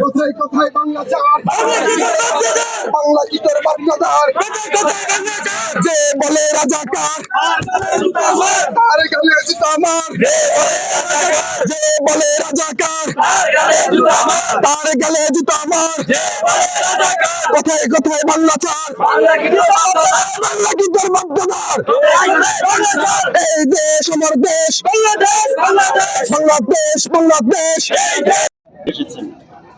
কোথায় কোথায় বাংলা চার বাংলা যে বলে রাজাকার তার গালে জুতা আমার যে বলে রাজাকার তার গালে জুতা কোথায় কোথায় বাংলা চার বাংলা এই দেশ আমার দেশ বাংলাদেশ বাংলাদেশ। বাংলাদেশ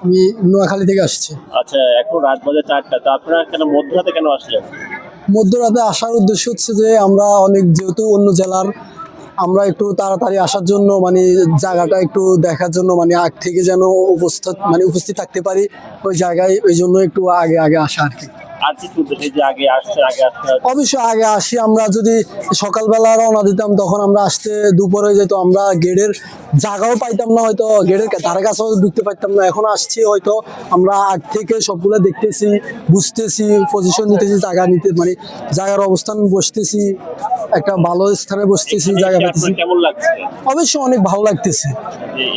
আমি নোয়াখালী থেকে আসছি। আচ্ছা এখন রাত বাজে চারটা তো আপনারা কেন মধ্যরাতে কেন আসলেন? মধ্যরাতে আসার উদ্দেশ্য হচ্ছে যে আমরা অনেক যেহেতু অন্য জেলার আমরা একটু তাড়াতাড়ি আসার জন্য মানে জায়গাটা একটু দেখার জন্য মানে আগ থেকে যেন উপস্থিত মানে উপস্থিত থাকতে পারি ওই জায়গায় ওই জন্য একটু আগে আগে আসা আর কি। অবশ্যই আগে আসি, আমরা যদি সকালবেলা রওনা দিতাম, তখন আমরা আসতে দুপুরে যেত, আমরা গেটের জায়গাও পাইতাম না হয়তো গেটের ধারে কাছেও ঢুকতে পারতাম না। এখন আসছি হয়তো আমরা আগ থেকে সবগুলো দেখতেছি বুঝতেছি পজিশন নিতেছি জায়গা নিতে মানে জায়গার অবস্থান বসতেছি একটা ভালো স্থানে বসতেছি জায়গা পাইতেছি। কেমন লাগছে? অবশ্যই অনেক ভালো লাগতেছে।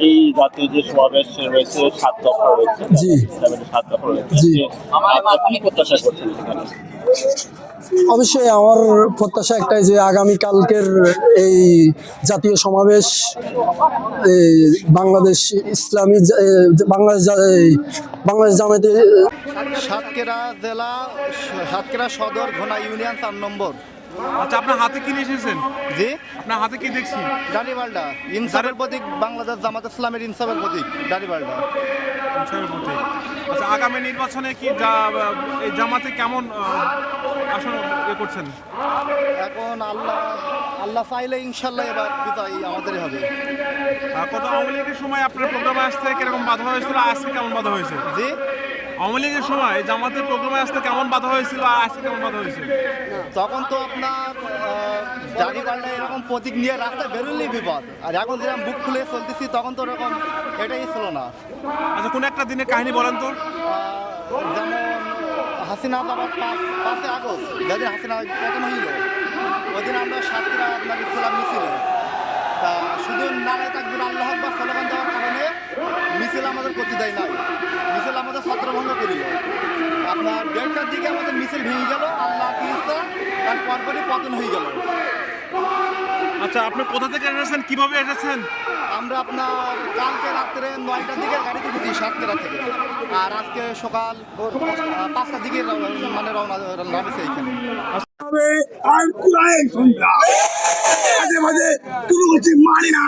এই জাতীয় যে সমাবেশ রয়েছে সাত দফা রয়েছে জি। সাত দফা রয়েছে। জি। যে প্রত্যাশা করছেন অবশ্যই আমার প্রত্যাশা একটাই যে আগামী কালকের এই জাতীয় সমাবেশ বাংলাদেশ ইসলামী বাংলাদেশ বাংলাদেশ জামাতে সাতকেরা জেলা সাতকেরা সদর ঘোনা ইউনিয়ন চার নম্বর। আচ্ছা আপনার হাতে কি নিয়ে এসেছেন? জি? আপনার হাতে কি দেখছি? ডারিবাল্ডা ইনসাফের প্রতীক বাংলাদেশ জামাত ইসলামের ইনসাফের প্রতীক ডারিবাল্ডা বিষয়ের প্রতি আচ্ছা আগামী নির্বাচনে কি এই জামাতে কেমন আসন ইয়ে করছেন? এখন আল্লাহ আল্লাহ চাইলে ইনশাল্লাহ এবার বিদায় আমাদেরই হবে। কত আওয়ামী লীগের সময় আপনার প্রোগ্রামে আসতে কীরকম বাধা হয়েছিল? আজকে কেমন বাধা হয়েছে? জি? আওয়ামী লীগের সময় জামাতের প্রোগ্রামে আসতে কেমন বাধা হয়েছিল আর আজকে কেমন বাধা হয়েছে তখন তো আপনার ডারিবাল্ডা এরকম প্রতীক নিয়ে রাস্তায় বেরোলেই বিপদ। আর এখন যেরকম বুক খুলে চলতেছি তখন তো ওরকম এটাই ছিল না। আচ্ছা কোন একটা দিনের কাহিনী বলেন তো। যেমন হাসিনা আবার পাঁচ আগস্ট যেদিন হাসিনা প্রথম হইল ওই দিন আমরা সাতটা আপনার ইসলাম মিছিলে। শুধু নারায় তাকবির আল্লাহ আকবর স্লোগান দেওয়ার কারণে মিছিল আমাদের করতে দেয় নাই। মিছিল আমাদের ছত্রভঙ্গ করিল। আপনার দেড়টার দিকে আমাদের মিছিল ভেঙে গেল আল্লাহ কি ইচ্ছা তার পরপরই পতন হয়ে গেল। আচ্ছা আপনি কোথা থেকে এসেছেন? কীভাবে এসেছেন? আমরা আপনার কালকে রাত্রে নয়টার দিকে গাড়িতে উঠেছি সাতটা থেকে। আর আজকে সকাল পাঁচটার দিকে মানে রওনা নামেছে এইখানে। আর কোনো কিছু মানি না।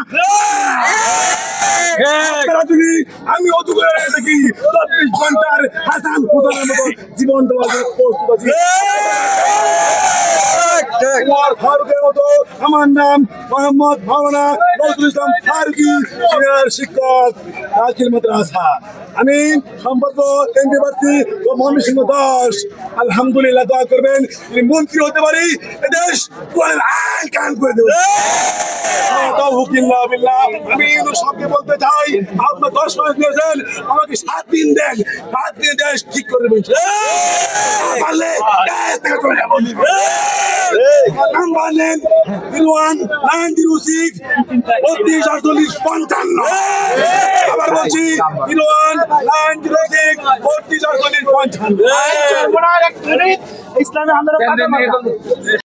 যদি আমি অত করে দেখি চব্বিশ ঘণ্টার হাসান হুসানের মতো জীবন দেওয়ার প্রস্তুত আছি উমর ফারুকের মতো আমার নাম মোহাম্মদ ভাবনা নজরুল ইসলাম ফারুকি শিক্ষক রাখিল মাদ্রাসা। আমি সম্পর্ক কেন্দ্রীয় প্রার্থী ও মহেন্দ্র সিংহ দাস। আলহামদুলিল্লাহ দোয়া করবেন মন্ত্রী হতে পারি। এদেশ করে দেবো তাওফিকিল্লাহ আমি সবকে বলতে চাই আপনার দশ মাস দিয়েছেন আমাকে সাত দিন দেন সাত দিন দেশ ঠিক করে দেবেন পারলে দেশ থেকে চলে যাব নাম্বার নেন zero one nine zero six বত্রিশ আটচল্লিশ পঞ্চান্ন আবার বলছি zero one nine zero six বত্রিশ আটচল্লিশ পঞ্চান্ন